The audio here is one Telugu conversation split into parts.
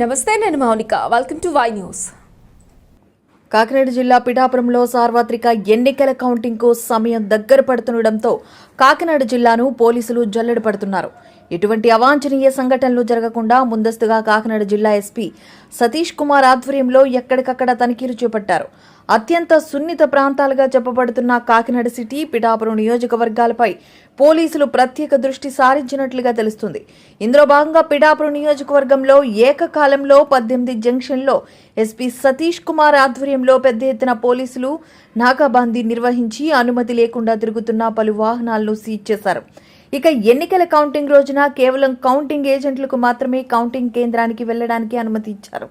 నమస్తే నేను Mounika. Welcome to Y news Kakinada జిల్లా పిఠాపురంలో సార్వత్రిక ఎన్నికల కౌంటింగ్కు సమయం దగ్గర పడుతుండటంతో కాకినాడ జిల్లాను పోలీసులు జల్లెడ పడుతున్నారు. ఎటువంటి అవాంఛనీయ సంఘటనలు జరగకుండా ముందస్తుగా కాకినాడ జిల్లా ఎస్పీ సతీష్ కుమార్ ఆధ్వర్యంలో ఎక్కడికక్కడ తనిఖీలు చేపట్టారు. అత్యంత సున్నిత ప్రాంతాలుగా చెప్పబడుతున్న కాకినాడ సిటీ పిఠాపురం నియోజకవర్గాలపై పోలీసులు ప్రత్యేక దృష్టి సారించినట్లుగా తెలుస్తుంది. ఇందులో భాగంగా పిఠాపురం నియోజకవర్గంలో ఏకకాలంలో పద్దెనిమిది జంక్షన్లో ఎస్పీ సతీష్ కుమార్ ఆధ్వర్యంలో పెద్ద ఎత్తున పోలీసులు నాకాబందీ నిర్వహించి అనుమతి లేకుండా తిరుగుతున్న పలు వాహనాలను సీజ్ చేశారు. ఇక ఎన్నికల కౌంటింగ్ రోజున కేవలం కౌంటింగ్ ఏజెంట్లకు మాత్రమే కౌంటింగ్ కేంద్రానికి వెళ్ళడానికి అనుమతి ఇచ్చారు.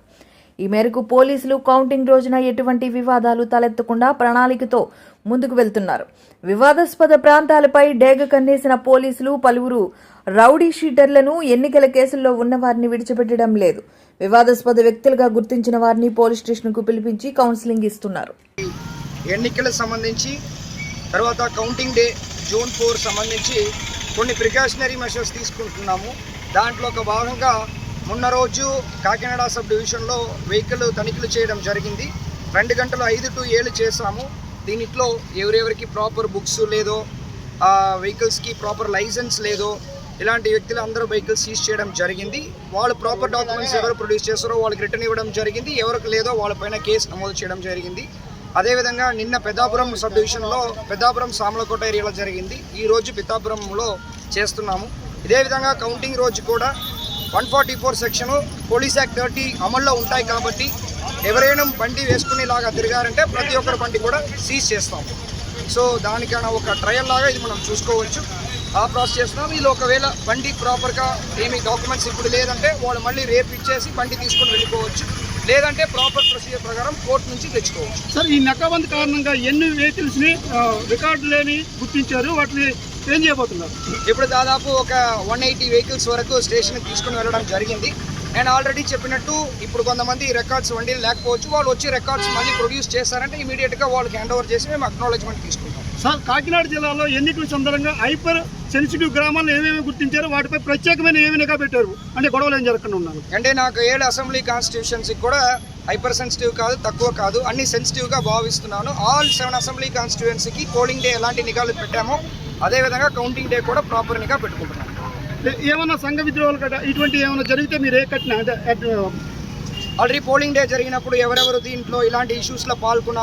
ఈ మేరకు పోలీసులు కౌంటింగ్ రోజున ఎటువంటి వివాదాలు తలెత్తకుండా ప్రణాళికతో ముందుకు వెళ్తున్నారు. వివాదాస్పద ప్రాంతాలపై డేగ కన్నేసిన పోలీసులు పలువురు రౌడీ షీటర్లను ఎన్నికల కేసుల్లో ఉన్న వారిని విడిచిపెట్టడం లేదు. వివాదాస్పద వ్యక్తులుగా గుర్తించిన వారిని పోలీస్ స్టేషన్కు పిలిపించి కౌన్సిలింగ్ ఇస్తున్నారు. ఎన్నికలకు సంబంధించి తర్వాత కౌంటింగ్ డే జూన్ ఫోర్ సంబంధించి కొన్ని ప్రికాషనరీ మెషర్స్ తీసుకుంటున్నాము. దాంట్లో ఒక భాగంగా మొన్న రోజు కాకినాడ సబ్ డివిజన్లో వెహికల్ తనిఖీలు చేయడం జరిగింది. రెండు గంటలు ఐదు టు ఏళ్ళు చేసాము దీనిట్లో ఎవరెవరికి ప్రాపర్ బుక్స్ లేదో వెహికల్స్కి ప్రాపర్ లైసెన్స్ లేదో ఇలాంటి వ్యక్తులు అందరూ వెహికల్స్ సీజ్ చేయడం జరిగింది. వాళ్ళు ప్రాపర్ డాక్యుమెంట్స్ ఎవరు ప్రొడ్యూస్ చేస్తారో వాళ్ళకి రిటర్న్ ఇవ్వడం జరిగింది. ఎవరికి లేదో వాళ్ళపైన కేసు నమోదు చేయడం జరిగింది. అదేవిధంగా నిన్న పెద్దాపురం సబ్ డివిజన్లో పెద్దాపురం సామలకోట ఏరియాలో జరిగింది. ఈ రోజు పెద్దాపురంలో చేస్తున్నాము. ఇదే విధంగా కౌంటింగ్ రోజు కూడా one forty four section police act thirty అమల్లో ఉంటాయి కాబట్టి ఎవరైనా బండి వేసుకునేలాగా తిరిగారంటే ప్రతి ఒక్కరి బండి కూడా సీజ్ చేస్తాం. సో దానికైనా ఒక ట్రయల్ లాగా ఇది మనం చూసుకోవచ్చు. ఆ ప్రాసెస్ చేస్తున్నాం. వీళ్ళు ఒకవేళ బండి ప్రాపర్గా ఏమి డాక్యుమెంట్స్ ఇప్పుడు లేదంటే వాళ్ళు మళ్ళీ రేపు ఇచ్చేసి బండి తీసుకొని వెళ్ళిపోవచ్చు. లేదంటే ప్రాపర్ ప్రొసీజర్ ప్రకారం కోర్టు నుంచి తెచ్చుకోవచ్చు. సార్ ఈ నక్కబంద్ కారణంగా ఎన్ని వెహికల్స్ని రికార్డు లేని గుర్తించారు? వాటిని ఏం చేయబోతున్నారు? ఇప్పుడు దాదాపు ఒక వన్ ఎయిటీ వెహికల్స్ వరకు స్టేషన్కి తీసుకుని వెళ్ళడం జరిగింది. నేను ఆల్రెడీ చెప్పినట్టు ఇప్పుడు కొంతమంది రికార్డ్స్ వండీలు లేకపోవచ్చు వాళ్ళు వచ్చి రికార్డ్స్ మళ్ళీ ప్రొడ్యూస్ చేస్తారంటే ఇమీడియట్గా వాళ్ళకి హ్యాండ్ ఓవర్ చేసి మేము అక్నాలజ్మెంట్ తీసుకుంటాం. సార్ కాకినాడ జిల్లాలో ఎన్నికల సందర్భంగా హైపర్ సెన్సిటివ్ గ్రామాలను ఏమేమి గుర్తించారు వాటిపై ప్రత్యేకమైన ఏమి నిఘా పెట్టారు? అంటే గొడవలు ఏం జరగకుండా ఉన్నారు అంటే నాకు ఏడు అసెంబ్లీ కాన్స్టిట్యూషన్సీకి కూడా హైపర్ సెన్సిటివ్ కాదు తక్కువ కాదు. అన్ని సెన్సిటివ్గా భావిస్తున్నాను. ఆల్ సెవెన్ అసెంబ్లీ కాన్స్టిట్యుయెన్సీకి పోలింగ్ డే ఎలాంటి నిఘాలు పెట్టామో అదేవిధంగా కౌంటింగ్ డే కూడా ప్రాపర్ నిఘా పెట్టుకుంటున్నాను. ఏ- ఏమన్నా సంఘ విద్రోహాలు గట్రా? ఇటువంటి ఏమైనా జరిగితే మీరు ఏ కట్టిన? ఆల్రెడీ పోలింగ్ డే జరిగినప్పుడు ఎవరెవరు దీంట్లో ఇలాంటి ఇష్యూస్లో పాల్గొన్నారు?